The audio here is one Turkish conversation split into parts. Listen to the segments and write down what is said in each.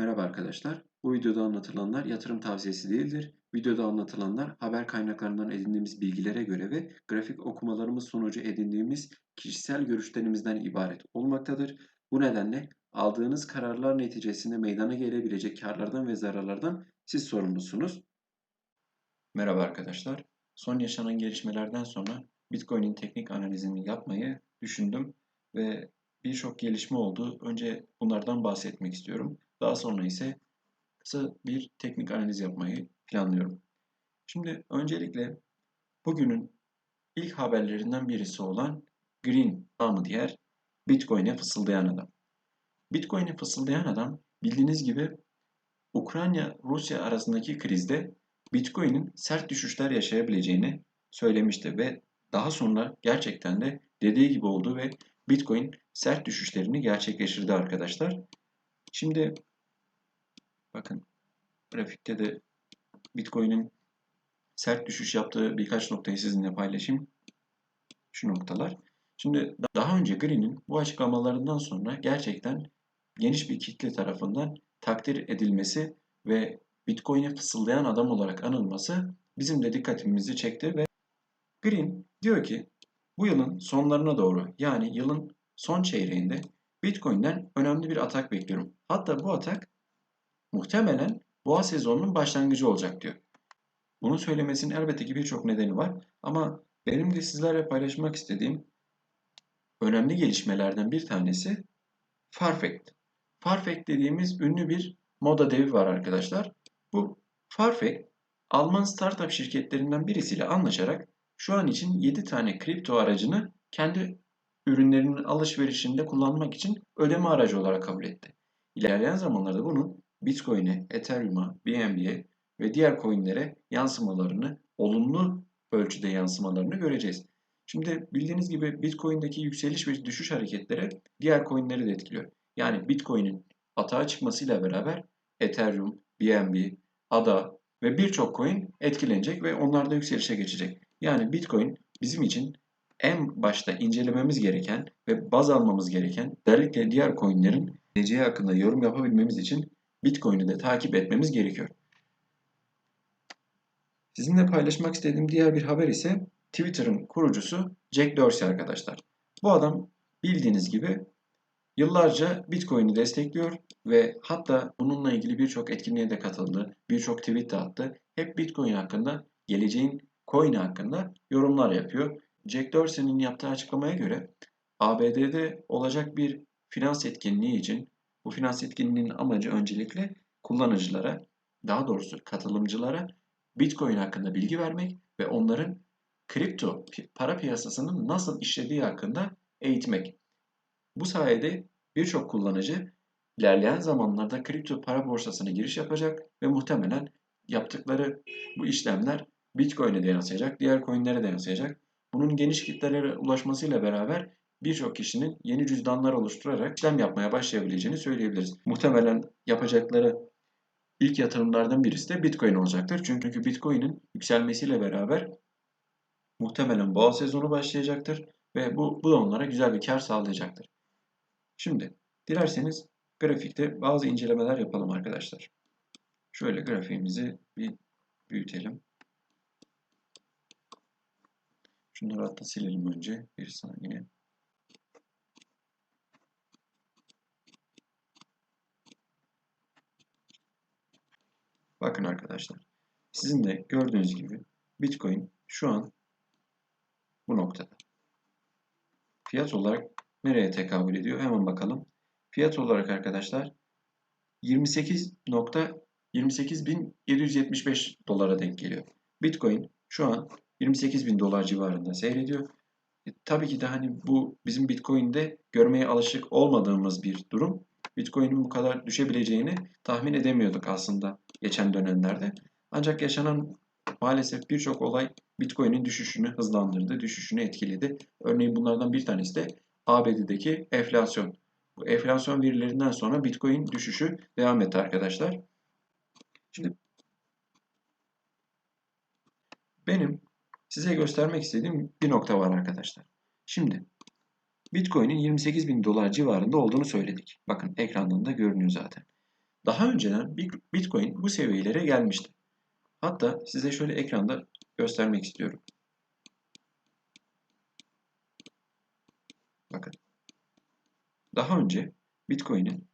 Merhaba arkadaşlar. Bu videoda anlatılanlar yatırım tavsiyesi değildir. Videoda anlatılanlar haber kaynaklarından edindiğimiz bilgilere göre ve grafik okumalarımız sonucu edindiğimiz kişisel görüşlerimizden ibaret olmaktadır. Bu nedenle aldığınız kararlar neticesinde meydana gelebilecek karlardan ve zararlardan siz sorumlusunuz. Merhaba arkadaşlar. Son yaşanan gelişmelerden sonra Bitcoin'in teknik analizini yapmayı düşündüm ve birçok gelişme oldu. Önce bunlardan bahsetmek istiyorum. Daha sonra ise kısa bir teknik analiz yapmayı planlıyorum. Şimdi öncelikle bugünün ilk haberlerinden birisi olan Green namı diğer Bitcoin'e fısıldayan adam. Bitcoin'e fısıldayan adam bildiğiniz gibi Ukrayna-Rusya arasındaki krizde Bitcoin'in sert düşüşler yaşayabileceğini söylemişti ve daha sonra gerçekten de dediği gibi oldu ve Bitcoin sert düşüşlerini gerçekleştirdi arkadaşlar. Şimdi bakın grafikte de Bitcoin'in sert düşüş yaptığı birkaç noktayı sizinle paylaşayım. Şu noktalar. Şimdi daha önce Green'in bu açıklamalarından sonra gerçekten geniş bir kitle tarafından takdir edilmesi ve Bitcoin'e fısıldayan adam olarak anılması bizim de dikkatimizi çekti ve Green diyor ki bu yılın sonlarına doğru yani yılın son çeyreğinde Bitcoin'den önemli bir atak bekliyorum. Hatta bu atak muhtemelen boğa sezonunun başlangıcı olacak diyor. Bunu söylemesinin elbette ki birçok nedeni var ama benim de sizlerle paylaşmak istediğim önemli gelişmelerden bir tanesi Farfetch. Farfetch dediğimiz ünlü bir moda devi var arkadaşlar. Bu Farfetch Alman startup şirketlerinden birisiyle anlaşarak şu an için 7 tane kripto aracını kendi ürünlerinin alışverişinde kullanmak için ödeme aracı olarak kabul etti. İlerleyen zamanlarda bunun Bitcoin'e, Ethereum'a, BNB'ye ve diğer coinlere yansımalarını, olumlu ölçüde yansımalarını göreceğiz. Şimdi bildiğiniz gibi Bitcoin'deki yükseliş ve düşüş hareketleri diğer coinleri de etkiliyor. Yani Bitcoin'in atağa çıkmasıyla beraber Ethereum, BNB, ADA ve birçok coin etkilenecek ve onlar da yükselişe geçecek. Yani Bitcoin bizim için en başta incelememiz gereken ve baz almamız gereken özellikle diğer coinlerin geleceği hakkında yorum yapabilmemiz için Bitcoin'i de takip etmemiz gerekiyor. Sizinle paylaşmak istediğim diğer bir haber ise Twitter'ın kurucusu Jack Dorsey arkadaşlar. Bu adam bildiğiniz gibi yıllarca Bitcoin'i destekliyor ve hatta bununla ilgili birçok etkinliğe de katıldı, birçok tweet de attı. Hep Bitcoin hakkında, geleceğin coin hakkında yorumlar yapıyor. Jack Dorsey'nin yaptığı açıklamaya göre ABD'de olacak bir finans etkinliği için bu finans etkinliğinin amacı öncelikle kullanıcılara, daha doğrusu katılımcılara Bitcoin hakkında bilgi vermek ve onların kripto para piyasasının nasıl işlediği hakkında eğitmek. Bu sayede birçok kullanıcı ilerleyen zamanlarda kripto para borsasına giriş yapacak ve muhtemelen yaptıkları bu işlemler Bitcoin'e de yansıyacak, diğer coinlere de yansıyacak. Bunun geniş kitlelere ulaşmasıyla beraber birçok kişinin yeni cüzdanlar oluşturarak işlem yapmaya başlayabileceğini söyleyebiliriz. Muhtemelen yapacakları ilk yatırımlardan birisi de Bitcoin olacaktır. Çünkü Bitcoin'in yükselmesiyle beraber muhtemelen boğa sezonu başlayacaktır ve bu, bu da onlara güzel bir kar sağlayacaktır. Şimdi dilerseniz grafikte bazı incelemeler yapalım arkadaşlar. Şöyle grafiğimizi bir büyütelim. Şunları hatta silelim önce. Bir saniye. Bakın arkadaşlar. Sizin de gördüğünüz gibi Bitcoin şu an bu noktada. Fiyat olarak nereye tekabül ediyor? Hemen bakalım. Fiyat olarak arkadaşlar 28.28.775 dolara denk geliyor. Bitcoin şu an 28 bin dolar civarında seyrediyor. E, tabii ki de hani bu bizim Bitcoin'de görmeye alışık olmadığımız bir durum. Bitcoin'in bu kadar düşebileceğini tahmin edemiyorduk aslında geçen dönemlerde. Ancak yaşanan maalesef birçok olay Bitcoin'in düşüşünü hızlandırdı, düşüşünü etkiledi. Örneğin bunlardan bir tanesi de ABD'deki enflasyon. Bu enflasyon verilerinden sonra Bitcoin düşüşü devam etti arkadaşlar. Şimdi benim size göstermek istediğim bir nokta var arkadaşlar. Şimdi Bitcoin'in 28 bin dolar civarında olduğunu söyledik. Bakın ekrandan da görünüyor zaten. Daha önceden Bitcoin bu seviyelere gelmişti. Hatta size şöyle ekranda göstermek istiyorum. Bakın. Daha önce Bitcoin'in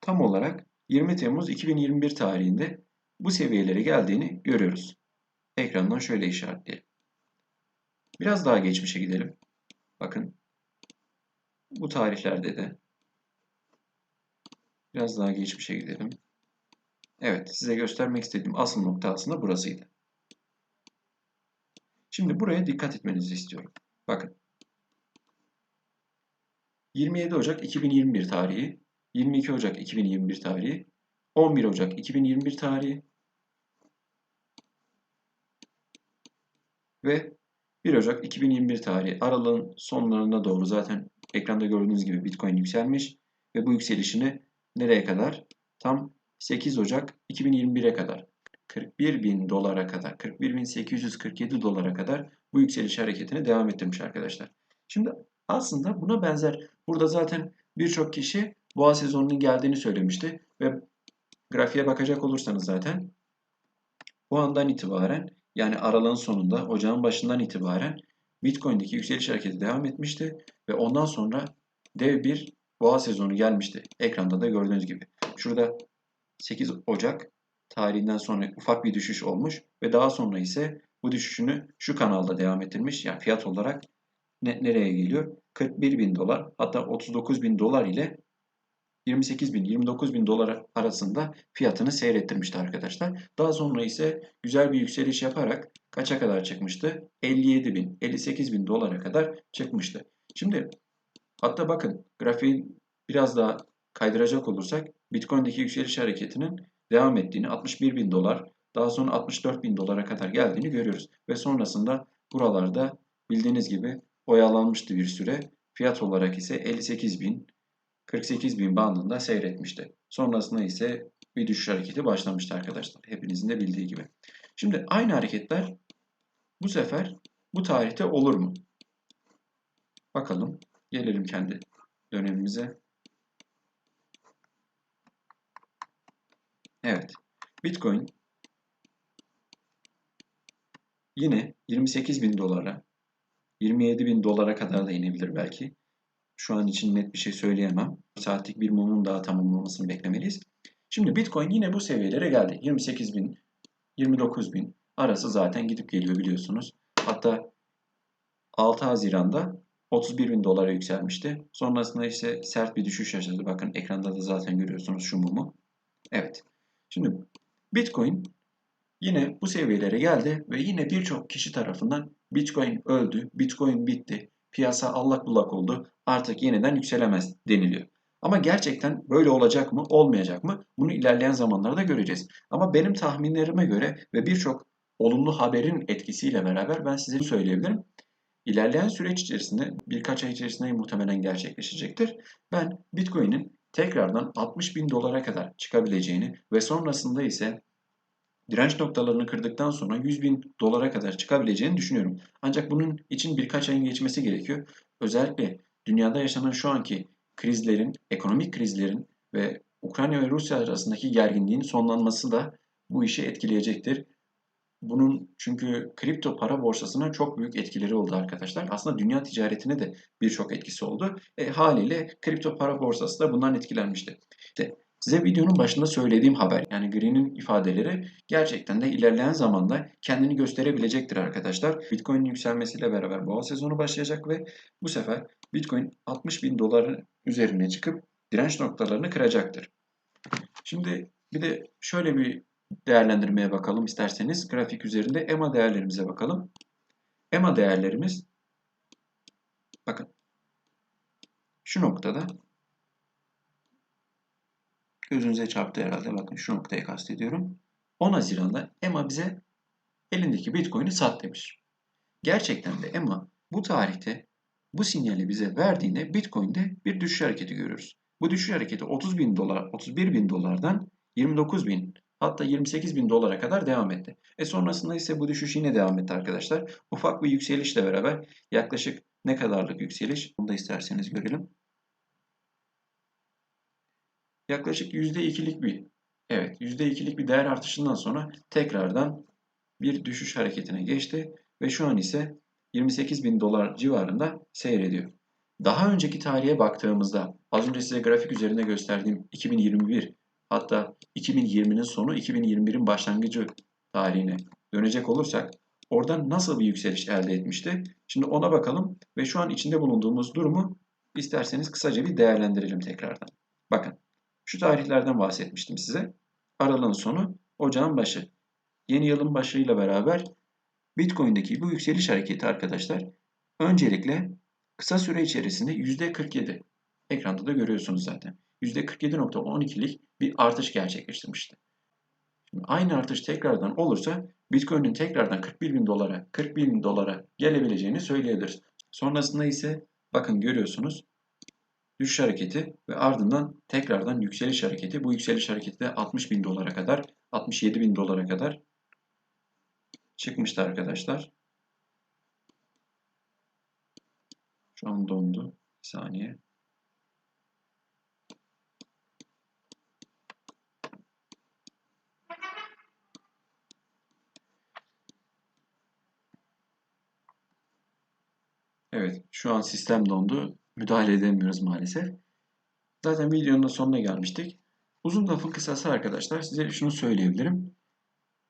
tam olarak 20 Temmuz 2021 tarihinde bu seviyelere geldiğini görüyoruz. Ekrandan şöyle işaretleyelim. Biraz daha geçmişe gidelim. Bakın. Bu tarihlerde de biraz daha geçmişe gidelim. Evet, size göstermek istediğim asıl nokta aslında burasıydı. Şimdi buraya dikkat etmenizi istiyorum. Bakın. 27 Ocak 2021 tarihi, 22 Ocak 2021 tarihi, 11 Ocak 2021 tarihi ve 1 Ocak 2021 tarihi aralığın sonlarına doğru zaten ekranda gördüğünüz gibi Bitcoin yükselmiş ve bu yükselişini nereye kadar? Tam 8 Ocak 2021'e kadar 41 bin dolara kadar 41.847 dolara kadar bu yükseliş hareketini devam ettirmiş arkadaşlar. Şimdi aslında buna benzer burada zaten birçok kişi boğa sezonunun geldiğini söylemişti ve grafiğe bakacak olursanız zaten bu andan itibaren yani aralığın sonunda ocağın başından itibaren Bitcoin'deki yükseliş hareketi devam etmişti ve ondan sonra dev bir boğa sezonu gelmişti. Ekranda da gördüğünüz gibi. Şurada 8 Ocak tarihinden sonra ufak bir düşüş olmuş ve daha sonra ise bu düşüşünü şu kanalda devam ettirmiş. Yani fiyat olarak ne, nereye geliyor? 41 bin dolar hatta 39 bin dolar ile 28 bin 29 bin dolar arasında fiyatını seyrettirmişti arkadaşlar. Daha sonra ise güzel bir yükseliş yaparak kaça kadar çıkmıştı? 57 bin 58 bin dolara kadar çıkmıştı. Şimdi hatta bakın grafiğin biraz daha kaydıracak olursak Bitcoin'deki yükseliş hareketinin devam ettiğini 61 bin dolar daha sonra 64 bin dolara kadar geldiğini görüyoruz. Ve sonrasında buralarda bildiğiniz gibi oyalanmıştı bir süre. Fiyat olarak ise 58 bin 48 bin bandında seyretmişti. Sonrasında ise bir düşüş hareketi başlamıştı arkadaşlar. Hepinizin de bildiği gibi. Şimdi aynı hareketler bu sefer bu tarihte olur mu? Bakalım. Gelelim kendi dönemimize. Evet. Bitcoin yine 28 bin dolara 27 bin dolara kadar da inebilir belki. Şu an için net bir şey söyleyemem. Saatlik bir mumun daha tamamlamasını beklemeliyiz. Şimdi Bitcoin yine bu seviyelere geldi. 28 bin, 29 bin arası zaten gidip geliyor biliyorsunuz. Hatta 6 Haziran'da 31 bin dolara yükselmişti. Sonrasında ise sert bir düşüş yaşadı. Bakın ekranda da zaten görüyorsunuz şu mumu. Evet. Şimdi Bitcoin yine bu seviyelere geldi ve yine birçok kişi tarafından Bitcoin öldü, Bitcoin bitti, piyasa allak bullak oldu, artık yeniden yükselemez deniliyor. Ama gerçekten böyle olacak mı, olmayacak mı? Bunu ilerleyen zamanlarda göreceğiz. Ama benim tahminlerime göre ve birçok olumlu haberin etkisiyle beraber ben size söyleyebilirim. İlerleyen süreç içerisinde birkaç ay içerisinde muhtemelen gerçekleşecektir. Ben Bitcoin'in tekrardan 60 bin dolara kadar çıkabileceğini ve sonrasında ise direnç noktalarını kırdıktan sonra 100 bin dolara kadar çıkabileceğini düşünüyorum. Ancak bunun için birkaç ayın geçmesi gerekiyor. Özellikle dünyada yaşanan şu anki krizlerin, ekonomik krizlerin ve Ukrayna ve Rusya arasındaki gerginliğin sonlanması da bu işi etkileyecektir. Bunun çünkü kripto para borsasına çok büyük etkileri oldu arkadaşlar. Aslında dünya ticaretine de birçok etkisi oldu. E, haliyle kripto para borsası da bundan etkilenmişti. İşte size videonun başında söylediğim haber yani Green'in ifadeleri gerçekten de ilerleyen zamanda kendini gösterebilecektir arkadaşlar. Bitcoin'in yükselmesiyle beraber boğa sezonu başlayacak ve bu sefer Bitcoin 60 bin doların üzerine çıkıp direnç noktalarını kıracaktır. Şimdi bir de şöyle bir değerlendirmeye bakalım isterseniz. Grafik üzerinde EMA değerlerimize bakalım. EMA değerlerimiz bakın şu noktada gözünüze çarptı herhalde. Bakın şu noktaya kastediyorum. 10 Haziran'da EMA bize elindeki Bitcoin'i sat demiş. Gerçekten de EMA bu tarihte bu sinyali bize verdiğinde Bitcoin'de bir düşüş hareketi görüyoruz. Bu düşüş hareketi 30 bin dolar, 31 bin dolardan 29 bin Hatta 28 bin dolara kadar devam etti. E sonrasında ise bu düşüş yine devam etti arkadaşlar. Ufak bir yükselişle beraber yaklaşık ne kadarlık yükseliş? Bunu da isterseniz görelim. Yaklaşık %2'lik bir evet %2'lik bir değer artışından sonra tekrardan bir düşüş hareketine geçti ve şu an ise 28 bin dolar civarında seyrediyor. Daha önceki tarihe baktığımızda az önce size grafik üzerinde gösterdiğim 2021 hatta 2020'nin sonu 2021'in başlangıcı tarihine dönecek olursak oradan nasıl bir yükseliş elde etmişti? Şimdi ona bakalım ve şu an içinde bulunduğumuz durumu isterseniz kısaca bir değerlendirelim tekrardan. Bakın şu tarihlerden bahsetmiştim size. Aralığın sonu, ocağın başı. Yeni yılın başıyla beraber Bitcoin'deki bu yükseliş hareketi arkadaşlar öncelikle kısa süre içerisinde %47 ekranda da görüyorsunuz zaten. %47.12'lik bir artış gerçekleştirmişti. Şimdi aynı artış tekrardan olursa Bitcoin'in tekrardan 41 bin dolara, 40 bin dolara gelebileceğini söyleyebiliriz. Sonrasında ise bakın görüyorsunuz düşüş hareketi ve ardından tekrardan yükseliş hareketi. Bu yükseliş hareketi de 60 bin dolara kadar, 67 bin dolara kadar çıkmıştı arkadaşlar. Şu an dondu. Bir saniye. Evet, şu an sistem dondu. Müdahale edemiyoruz maalesef. Zaten videonun da sonuna gelmiştik. Uzun lafın kısası arkadaşlar size şunu söyleyebilirim.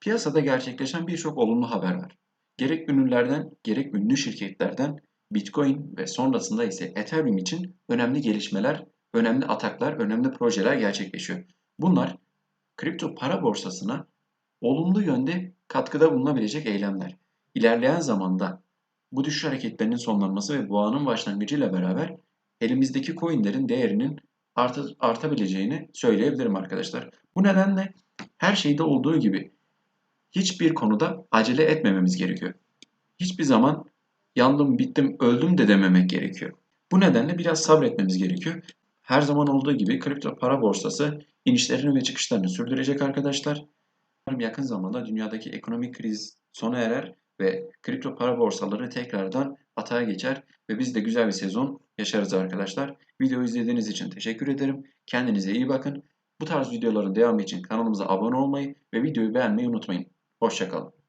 Piyasada gerçekleşen birçok olumlu haber var. Gerek ünlülerden gerek ünlü şirketlerden Bitcoin ve sonrasında ise Ethereum için önemli gelişmeler, önemli ataklar, önemli projeler gerçekleşiyor. Bunlar kripto para borsasına olumlu yönde katkıda bulunabilecek eylemler. İlerleyen zamanda bu düşüş hareketlerinin sonlanması ve boğanın başlangıcıyla beraber elimizdeki coinlerin değerinin art artabileceğini söyleyebilirim arkadaşlar. Bu nedenle her şeyde olduğu gibi hiçbir konuda acele etmememiz gerekiyor. Hiçbir zaman yandım, bittim, öldüm de dememek gerekiyor. Bu nedenle biraz sabretmemiz gerekiyor. Her zaman olduğu gibi kripto para borsası inişlerini ve çıkışlarını sürdürecek arkadaşlar. Yakın zamanda dünyadaki ekonomik kriz sona erer ve kripto para borsaları tekrardan atağa geçer ve biz de güzel bir sezon yaşarız arkadaşlar. Videoyu izlediğiniz için teşekkür ederim. Kendinize iyi bakın. Bu tarz videoların devamı için kanalımıza abone olmayı ve videoyu beğenmeyi unutmayın. Hoşçakalın.